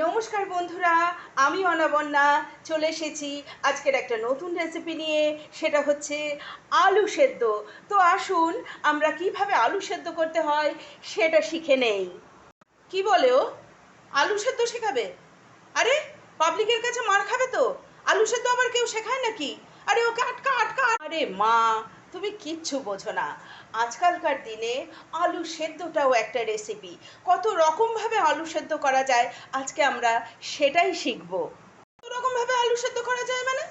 নমস্কার বন্ধুরা, আমি অনাবন্যা, চলে এসেছি আজকের একটা নতুন রেসিপি নিয়ে, সেটা হচ্ছে আলু সেদ্ধ। তো আসুন, আমরা কীভাবে আলু সেদ্ধ করতে হয়, সেটা শিখে নেই। কি বলে ও? আলু সেদ্ধ শেখাবে? আরে পাবলিকের কাছে মার খাবে তো? আলু সেদ্ধ আবার কেউ শেখায় নাকি? আরে ওকে আটকা আটকা। আরে মা তুমি কিচ্ছু বোঝো না। আজকালকার দিনে আলু সেদ্ধটাও একটা রেসিপি কত রকমভাবে আলু সেদ্ধ করা যায়, আজকে আমরা সেটাই শিখব। কত রকমভাবে আলু সেদ্ধ করা যায় মানে?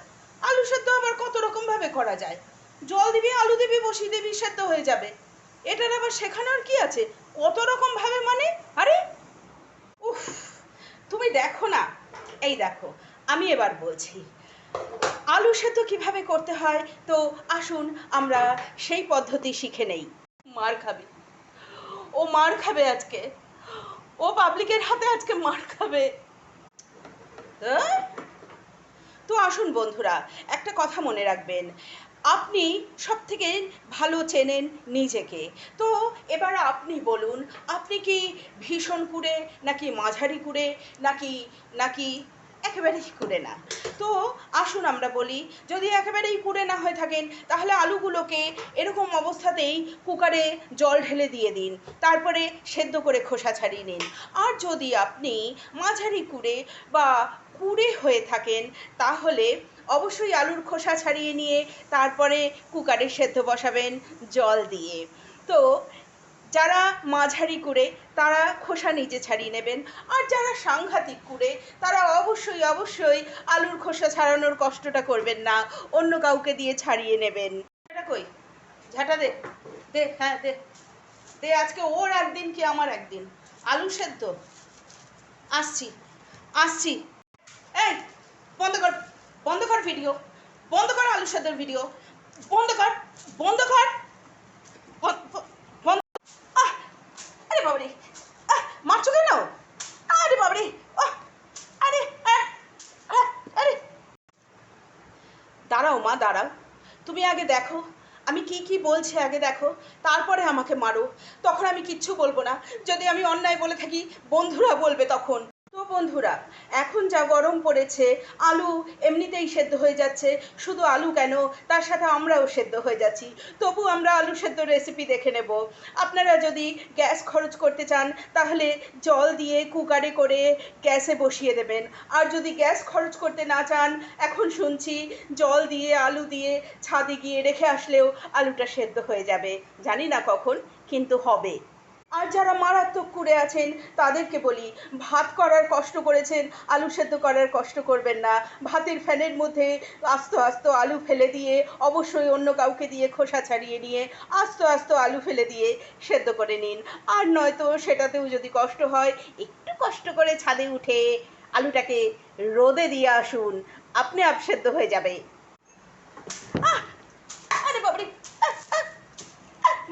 আলু সেদ্ধ আবার কত রকমভাবে করা যায়? জল দিবি, আলু দিবি, বসিয়ে দিবি, সেদ্ধ হয়ে যাবে। এটার আবার শেখানোর কি আছে? কত রকম ভাবে মানে? আরে! উফ, তুমি দেখো না। এই দেখো, আমি এবার বলছি। আলু সেদ্ধ কীভাবে করতে হয়? তো আসুন, আমরা সেই পদ্ধতি শিখে নেই। মার খাবে। ও মার খাবে আজকে। ও পাবলিকের হাতে আজকে মার খাবে? তো আসুন বন্ধুরা, একটা কথা মনে রাখবেন। আপনি সব থেকে ভালো চেনেন নিজেকে। তো এবার আপনি বলুন, আপনি কি ভীষণ কুড়ে, নাকি মাঝারি কুড়ে, নাকি নাকি একেবারেই কুড়ে না? তো আসুন আমরা বলি, যদি একেবারেই কুড়ে না হয়ে থাকেন, তাহলে আলুগুলোকে এরকম অবস্থাতেই কুকারে জল ঢেলে দিয়ে দিন, তারপরে সেদ্ধ করে খোসা ছাড়িয়ে নিন। আর যদি আপনি মাঝারি কুড়ে বা কুড়ে হয়ে থাকেন, তাহলে অবশ্যই আলুর খোসা ছাড়িয়ে নিয়ে তারপরে কুকারে সেদ্ধ বসাবেন জল দিয়ে। তো যারা মাঝারি করে তারা খোসা নিচে ছাড়িয়ে নেবেন। আর যারা সাংঘাতিক করে তারা অবশ্যই অবশ্যই আলুর খোসা ছাড়ানোর কষ্টটা করবেন না। অন্য কাউকে দিয়ে ছাড়িয়ে নেবেন। এটা কই? ঝাঁটা দে। দে হ্যাঁ দে। দে, আজকে ওর একদিন কি আমার একদিন? আলু সেদ্ধ? আসছি। আসছি। এই, বন্ধ কর। বন্ধ কর ভিডিও। বন্ধ কর আলু সেদ্ধর ভিডিও। বন্ধ কর। বন্ধ কর বন্ধ- বন্ধ আহ! আরে বাবারে আহ! মারছো কেন আরে বাবারে আহ! আরে আহ! আহ! আরে দাঁড়াও মা, দাঁড়াও। তুমি আগে দেখো, আমি কি কি বলছি আগে দেখো, তারপরে আমাকে মারো। তখন আমি কিচ্ছু বলব না। যদি আমি অন্যায় বলে থাকি, বন্ধুরা বলবে তখন। বন্ধুরা, এখন যা গরম পড়েছে, আলু এমনিতেই সেদ্ধ হয়ে যাচ্ছে। শুধু আলু কেন? তার সাথে আমরাও সেদ্ধ হয়ে যাচ্ছি। তবু আমরা আলু সেদ্ধ রেসিপি দেখে নেব। আপনারা যদি গ্যাস খরচ করতে চান, তাহলে জল দিয়ে কুকারে করে গ্যাসে বসিয়ে দেবেন। আর যদি গ্যাস খরচ করতে না চান, এখন শুনছি জল দিয়ে, আলু দিয়ে ছাদে গিয়ে রেখে আসলেও আলুটা সেদ্ধ হয়ে যাবে। জানি না কখন, কিন্তু হবে। আর যারা মারাত্মক কুড়ে আছেন, তাদেরকে বলি, ভাত করার কষ্ট করেছেন, আলু সেদ্ধ করার কষ্ট করবেন না। ভাতের ফ্যানের মধ্যে আস্ত আস্ত আলু ফেলে দিয়ে, অবশ্যই অন্য কাউকে দিয়ে খোসা ছাড়িয়ে নিয়ে, আস্ত আস্ত আলু ফেলে দিয়ে সেদ্ধ করে নিন। আর নয়তো সেটাতেও যদি কষ্ট হয়, একটু কষ্ট করে ছাদে উঠে আলুটাকে রোদে দিয়ে আসুন। আপনি আপ সেদ্ধ হয়ে যাবে! আরে বাবরি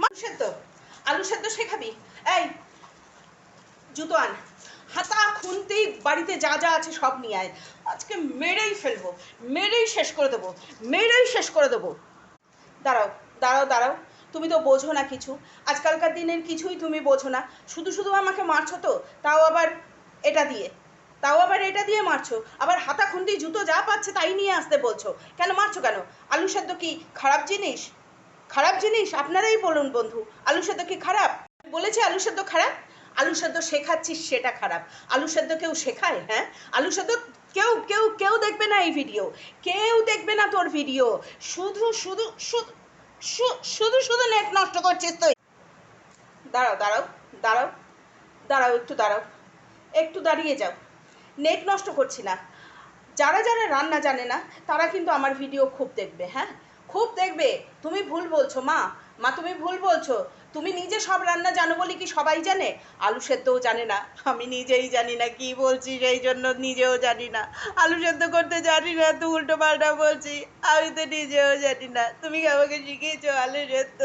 আলু সেদ্ধ। আলু সেদ্ধ শেখাবি? এই, জুতো আন। হাতা খুনতেই বাড়িতে যা যা আছে সব নিয়ে আয়। আজকে মেরেই ফেলব, মেরেই শেষ করে দেবো, মেরেই শেষ করে দেবো। দাঁড়াও দাঁড়াও দাঁড়াও, তুমি তো বোঝো না কিছু। আজকালকার দিনের কিছুই তুমি বোঝো না। শুধু শুধু আমাকে মারছো তো, তাও আবার এটা দিয়ে। তাও আবার এটা দিয়ে মারছো। আবার হাতা, খুন্তি, জুতো যা পাচ্ছে তাই নিয়ে আসতে বলছো। কেন মারছো কেন? আলু সেদ্ধ কি খারাপ জিনিস? খারাপ জিনিস? আপনারাই বলুন বন্ধু, আলু সেদ্ধ কি খারাপ? বলেছে আলু সেদ্ধ খারাপ? আলু সেদ্ধ শেখাচ্ছিস সেটা খারাপ। আলু সেদ্ধ কেউ শেখায়? হ্যাঁ? আলু সেদ্ধ কেউ কেউ কেউ দেখবে না এই ভিডিও কেউ দেখবে না তোর ভিডিও শুধু শুধু শুধু শুধু নেট নষ্ট করছিস তুই। দাঁড়াও দাঁড়াও দাঁড়াও দাঁড়াও, একটু দাঁড়াও। একটু দাঁড়িয়ে যাও। নেট নষ্ট করছি না। যারা যারা রান্না জানে না, তারা কিন্তু আমার ভিডিও খুব দেখবে হ্যাঁ? খুব দেখবে। তুমি ভুল বলছো, মা। মা, তুমি ভুল বলছো। তুমি নিজে সব রান্না জানো বলি কি সবাই জানে? আলু সেদ্ধও জানে না। আমি নিজেই জানি না কি বলছি, সেই জন্য নিজেও জানি না। আলু সেদ্ধ করতে জানি না, তো উল্টো পাল্টা বলছি। আমি তো নিজেও জানি না। তুমি আমাকে শিখিয়েছো আলু সেদ্ধ?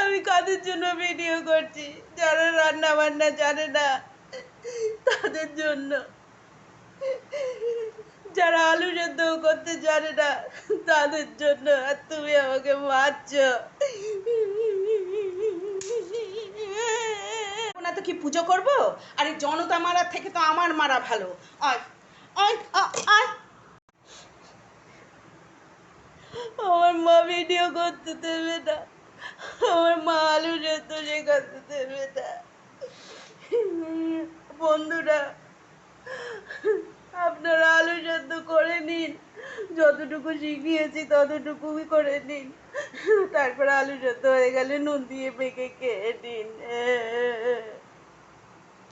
আমি কাদের জন্য ভিডিও করছি? যারা রান্না বান্না জানে না, তাদের জন্য। যারা আলু সেদ্ধ করতে জানে না। তাদের জন্য আর তুমি আমাকে মারছ। তো কি পুজো করব? আর জনতা মারার থেকে তো আমার মারা ভালো। আয় আয় আয়। আমার মা ভিডিও করতে দেবে না। আমার মা আলু সেদ্ধ শেখাতে দেবে না। বন্ধুরা আপনারা আলু সেদ্ধ করে নিন। যতটুকু শিখিয়েছি ততটুকুই করে নিন। তারপর আলু সেদ্ধ হয়ে গেলে নুন দিয়ে মেখে খেয়ে নিন।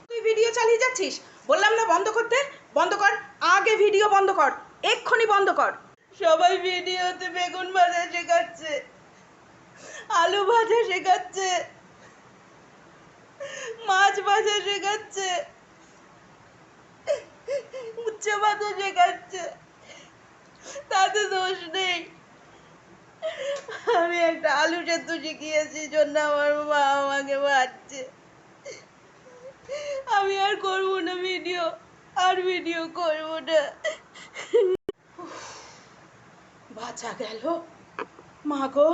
তুই ভিডিও চালিয়ে যাচ্ছিস? বললাম না বন্ধ করতে? বন্ধ কর। আগে ভিডিও বন্ধ কর। এক্ষুনি বন্ধ কর। সবাই ভিডিওতে বেগুন ভাজা শেখাচ্ছে। আলু ভাজা শেখাচ্ছে। মাছ ভাজা শেখাচ্ছে। উচ্চে ভাজা শেখাচ্ছে। তাতে দোষ নেই। আমি একটা আলু সেদ্ধ শিখিয়েছি, জন্য আমার মা আমাকে মারছে। আমি আর করব না ভিডিও, আর ভিডিও করব না। বাঁচা গেল। মা গো